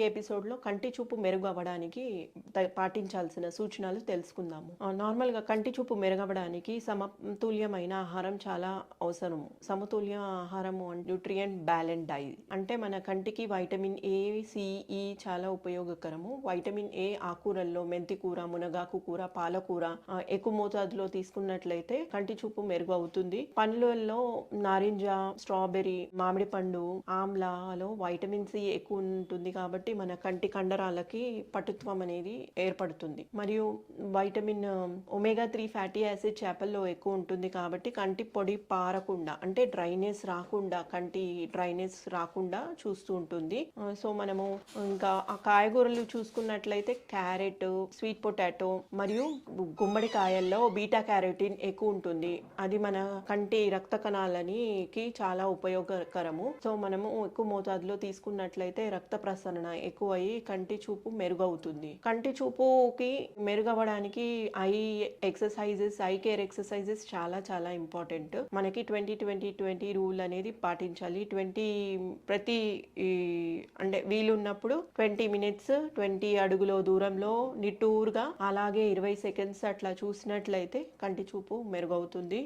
ఈ ఎపిసోడ్లో కంటి చూపు మెరుగవ్వడానికి త- పాటించాల్సిన సూచనలు తెలుసుకుందాము. నార్మల్గా కంటి చూపు మెరుగవడానికి సమతుల్యమైన ఆహారం చాలా అవసరం. సమతుల్య ఆహారము న్యూట్రియంట్ బ్యాలెంట్ డైట్ అంటే మన కంటికి వైటమిన్ ఏ సిఈ చాలా ఉపయోగకరము. వైటమిన్ ఏ ఆకుకూరల్లో మెంతి కూర మునగాకు కూర పాలకూర ఎక్కువ మోతాదులో తీసుకున్నట్లయితే కంటి చూపు మెరుగు అవుతుంది పండ్లలో నారింజ స్ట్రాబెర్రీ మామిడి పండు ఆమ్లాలో వైటమిన్ సి ఎక్కువ ఉంటుంది కాబట్టి మన కంటి కండరాలకి పటుత్వం అనేది ఏర్పడుతుంది. మరియు vitamin omega three fatty acid చేపల్లో ఎక్కువ ఉంటుంది కాబట్టి కంటి పొడి పారకుండా అంటే డ్రైనెస్ రాకుండా కంటి డ్రైనెస్ రాకుండా చూస్తూ ఉంటుంది. సో మనము ఇంకా ఆ కాయగూరలు చూసుకున్నట్లయితే క్యారెట్ స్వీట్ పొటాటో మరియు గుమ్మడికాయల్లో బీటా క్యారోటిన్ ఎక్కువ ఉంటుంది. అది మన కంటి రక్త కణాలని కి చాలా ఉపయోగకరము. సో మనము ఎక్కువ మోతాదులో తీసుకున్నట్లయితే రక్త ప్రసరణ ఎక్కువ అయ్యి కంటి చూపు మెరుగవుతుంది. కంటి చూపుకి మెరుగవడానికి eye exercises eye care exercises చాలా చాలా ఇంపార్టెంట్. మనకి ట్వంటీ ట్వంటీ ట్వంటీ రూల్ అనేది పాటించాలి. ట్వంటీ ప్రతి అంటే వీలున్నప్పుడు ట్వంటీ మినిట్స్ ట్వంటీ అడుగుల దూరంలో నిట్టూరుగా అలాగే ఇరవై సెకండ్స్ అట్లా చూసినట్లయితే కంటి చూపు మెరుగవుతుంది.